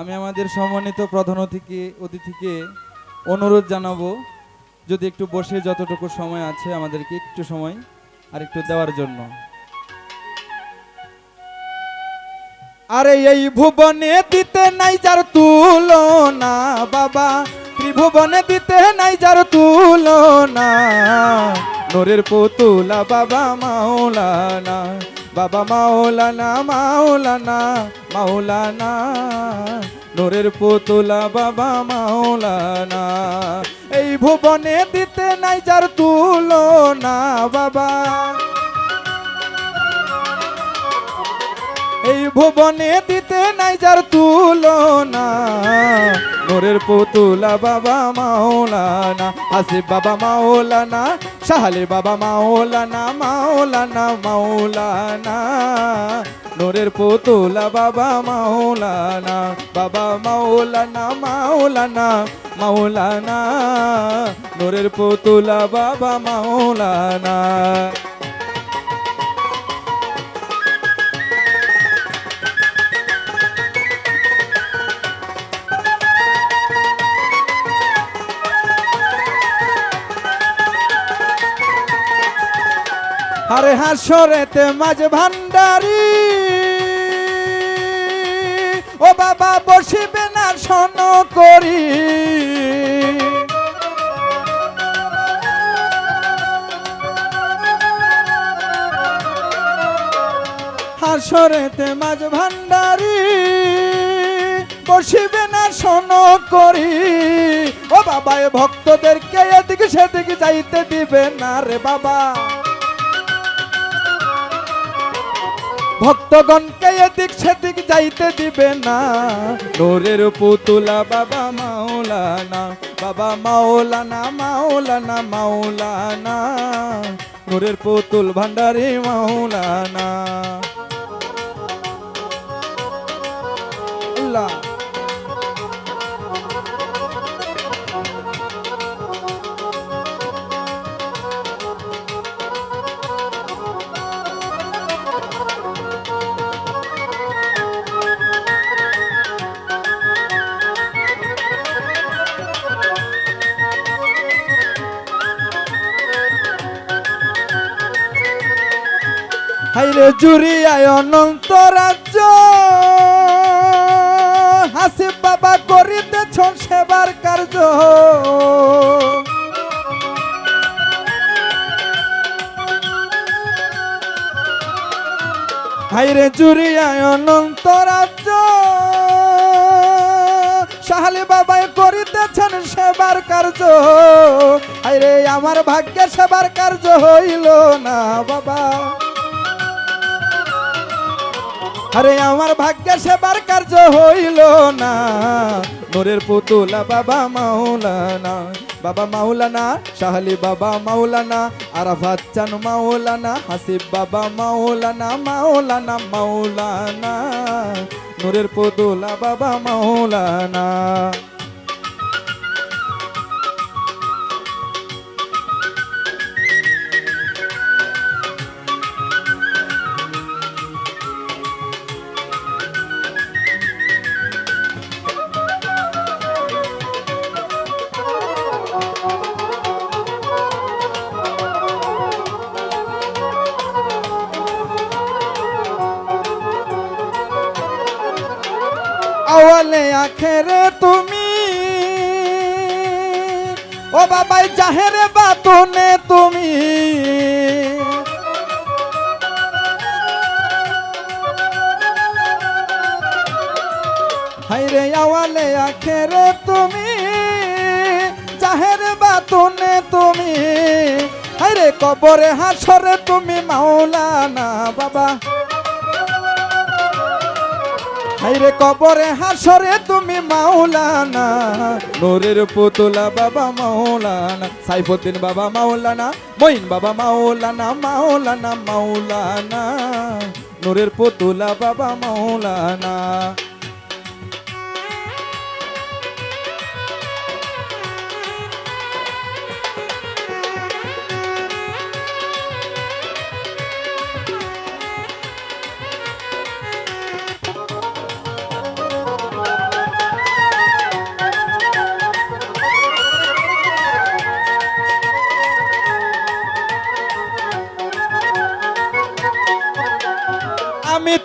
আমি আমাদের সম্মানিত প্রধান অতিথিকে অতিথিকে অনুরোধ জানাব, যদি একটু বসে যতটুকু সময় আছে আমাদেরকে একটু সময় আর একটু দেওয়ার জন্য। আরে এই ভুবনে দিতে নাই যার তুলনা, বাবা, ত্রিভুবনে দিতে নাই যার তুলনা। নোরের পুতুলা, বাবা, মাওলানা। বাবা মাওলানা মাওলানা মাওলানা, নোরের পুতুলা বাবা মাওলানা। এই ভুবনে দিতে নাই যার তুলনা বাবা। এই ভুবনে দিতে নাই যার তুলনা। নোরের পুতুলা বাবা মাওলানা আসিফ বাবা মাওলানা শাহালি বাবা মাওলানা মাওলানা মাওলানা। নোরের পুতুলা বাবা মাওলানা বাবা মাওলানা মাওলানা মাওলানা। নোরের পুতুলা বাবা মাওলানা। আরে হাসরেতে মাঝ ভান্ডারি। ও বাবা, বসিবে না সন করি। হাসরেতে মাঝ ভান্ডারি। বসিবে না শোন করি। ও বাবা ভক্তদেরকে এদিকে সেদিকে যাইতে দিবে না রে বাবা। ভক্তগণকে এদিক সেদিক যাইতে দিবে না। নোরের পুতুলা বাবা মাওলানা বাবা মাওলানা মাওলানা মাওলানা। নোরের পুতুল ভান্ডারি মাওলানা। আল্লাহ। জুরিয়ায় অনন্ত রাজ্য। হাসিব বাবা করিতেছ সেবার কার্য। হাইরে জুরিয়ায় অনন্ত রাজ্য। সাহালি বাবাই করিতেছেন সেবার কার্য। হাইরে আমার ভাগ্যে সেবার কার্য হইল না বাবা। আরে আমার ভাগ্যে সেবার কার্য হইল না। নোরের পুতুলা বাবা মাওলানা বাবা মাওলানা, শাহলি বাবা মাওলানা, আরাফাত চান মাওলানা, হাসিব বাবা মাওলানা মাওলানা মাওলানা, নোরের পুতুলা বাবা মাওলানা। আখেরে তুমি। ও বাবাই, জাহেরে বাতুনে তুমি। হাইরে আওয়ালে আখেরে তুমি, জাহেরে বাতুনে তুমি। হাইরে কবরে হাসরে তুমি, মাওলানা বাবা। হাইরে কবরে হাসরে তুমি মাওলানা। নূরের পুতুলা বাবা মাওলানা, সাইফুদ্দিন বাবা মাওলানা মইন বাবা মাওলানা মাওলানা মাওলানা। নূরের পুতুলা বাবা মাওলানা।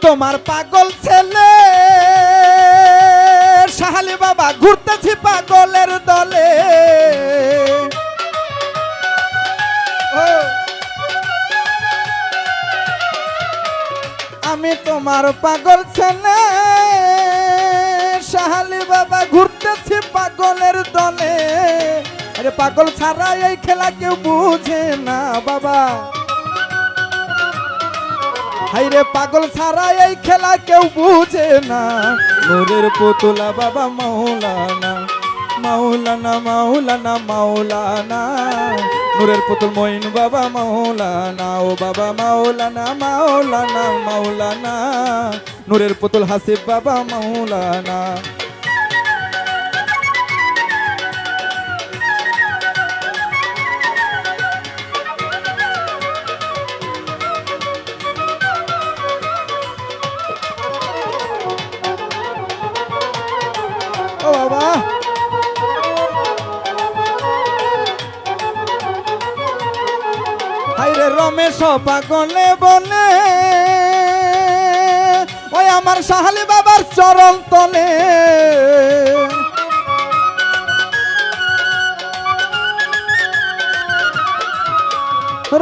তোমার পাগল ছেলে। সাহালি বাবা, ঘুরতেছি পাগলের দলে। আমি তোমার পাগল ছেলে। সাহালি বাবা, ঘুরতেছি পাগলের দলে। আরে পাগল ছাড়া এই খেলা কেউ বুঝে না। হাইরে পাগল সারা এই খেলা কেউ বুঝে না। নূরের পুতুলা বাবা মাওলানা মাওলানা মাওলানা মাওলানা। নূরের পুতুল মইন বাবা মাওলানা, ও বাবা মাওলানা মাওলানা মাওলানা। নূরের পুতুল হাসিব বাবা মাওলানা। হাইরে রমেশ পাগলে বলে ওই আমার সাহালি বাবার চরণ তলে।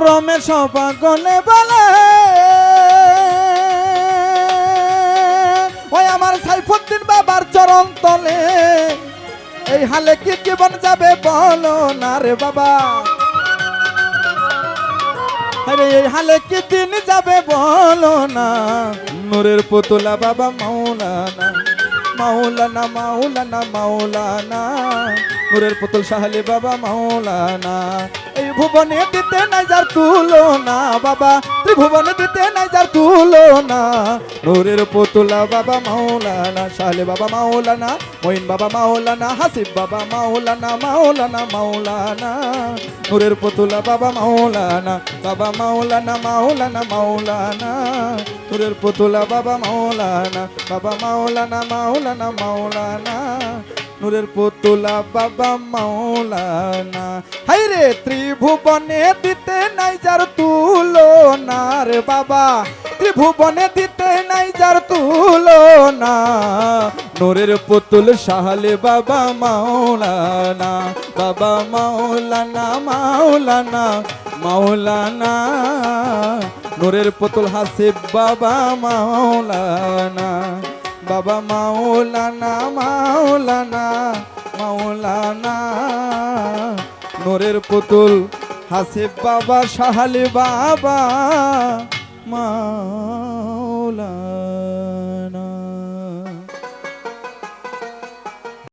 রমেশ পাগলে বলে, ওই আমার সাইফুদ্দিন বাবার চরণ তলে। এই হালে কি জীবন যাবে বলো না রে বাবা। আরে, হালে কি দিন যাবে বলো না? নূরের পুতুলা বাবা মাওলানা মাওলানা মাওলানা মাওলানা। নূরের পুতুল সাহালি বাবা মাওলানা। এই ভুবনে দিতে নাই যার তুলো না বাবা। ত্রিভুবনে দিতে নাই যার তুলো না নূরের পুতুলা বাবা মাওলানা সাহালি বাবা মাওলানা, মঈন বাবা মাওলানা, হাসিব বাবা মাওলানা মাওলানা মাওলানা। নূরের পুতুলা বাবা মাওলানা বাবা মাওলানা মাওলানা মাওলানা। নূরের পুতুলা বাবা মাওলানা বাবা মাওলানা মাওলানা মাওলানা। নূরের পুতুলা বাবা মাওলানা। হাই রে ত্রিভুবনে দিতে নাই যার তুলো না রে বাবা। ত্রিভুবনে দিতে নাই যার তুলো না নূরের পুতুল সাহালে বাবা মাওলানা বাবা মাওলানা মাওলানা মাওলানা। নূরের পুতুল হাসিব বাবা মাওলানা বাবা মাওলানা মাওলানা মাওলানা। নূরের পুতুল হাসিব বাবা সাহালি বাবা মাওলানা